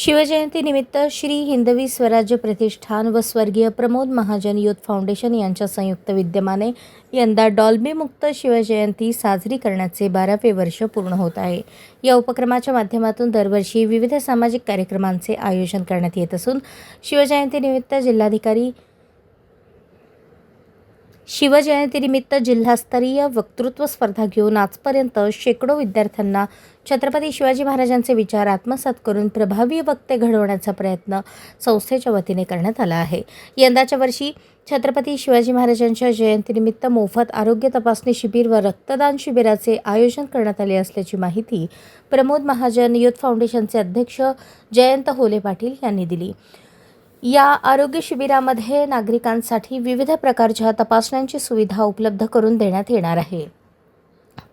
शिवजयंतीनिमित्त श्री हिंदवी स्वराज्य प्रतिष्ठान व स्वर्गीय Pramod Mahajan youth foundation यांच्या संयुक्त विद्यमाने यंदा डॉल्बीमुक्त शिवजयंती साजरी करण्याचे बारावे वर्ष पूर्ण होत आहे. या उपक्रमाच्या माध्यमातून दरवर्षी विविध सामाजिक कार्यक्रमांचे आयोजन करण्यात येत असून शिवजयंतीनिमित्त जिल्हाधिकारी शिवजयंतीनिमित्त जिल्हास्तरीय वक्तृत्व स्पर्धा घेऊन आजपर्यंत शेकडो विद्यार्थ्यांना छत्रपती शिवाजी महाराजांचे विचार आत्मसात करून प्रभावी वक्ते घडवण्याचा प्रयत्न संस्थेच्या वतीने करण्यात आला आहे. यंदाच्या वर्षी छत्रपती शिवाजी महाराजांच्या जयंतीनिमित्त मोफत आरोग्य तपासणी शिबिर व रक्तदान शिबिराचे आयोजन करण्यात आले असल्याची माहिती प्रमोद महाजन युथ फाउंडेशनचे अध्यक्ष जयंत होले पाटील यांनी दिली. या आरोग्य शिबिरामध्ये नागरिकांसाठी विविध प्रकारच्या तपासण्यांची सुविधा उपलब्ध करून देण्यात येणार आहे.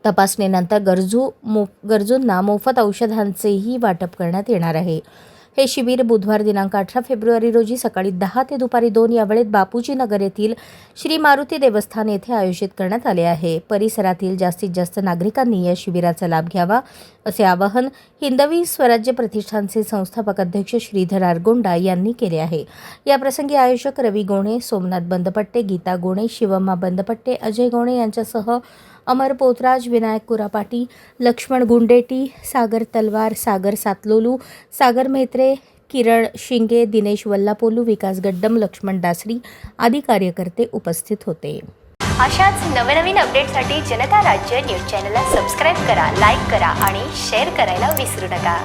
तपासणीनंतर गरजू मो गरजूंना मोफत औषधांचेही वाटप करण्यात येणार आहे. हे शिबिर बुधवार दिनांक अठरा फेब्रुवारी रोजी सकाळी दहा ते दुपारी दोन या वेळेत बापूजी नगर येथील श्री मारुती देवस्थान येथे आयोजित करण्यात आले आहे. परिसरातील जास्तीत जास्त नागरिकांनी या शिबिराचा लाभ घ्यावा असे आवाहन हिंदवी स्वराज्य प्रतिष्ठानचे संस्थापक अध्यक्ष श्रीधर आरगोंडा यांनी केले आहे. याप्रसंगी आयोजक रवी गोणे सोमनाथ बंदपट्टे गीता गोणे शिवम्मा बंदपट्टे अजय गोणे यांच्यासह अमर पोतराज विनायक कुरापाटी लक्ष्मण गुंडेटी सागर तलवार सागर सातलोलू सागर म्हेत्रे किरण शिंगे दिनेश वल्लापोलू विकास गड्डम लक्ष्मण दासरी आदी कार्यकर्ते उपस्थित होते. अशाच नवनवीन अपडेटसाठी जनता राज्य न्यूज चॅनलला सबस्क्राईब करा लाईक करा आणि शेअर करायला विसरू नका.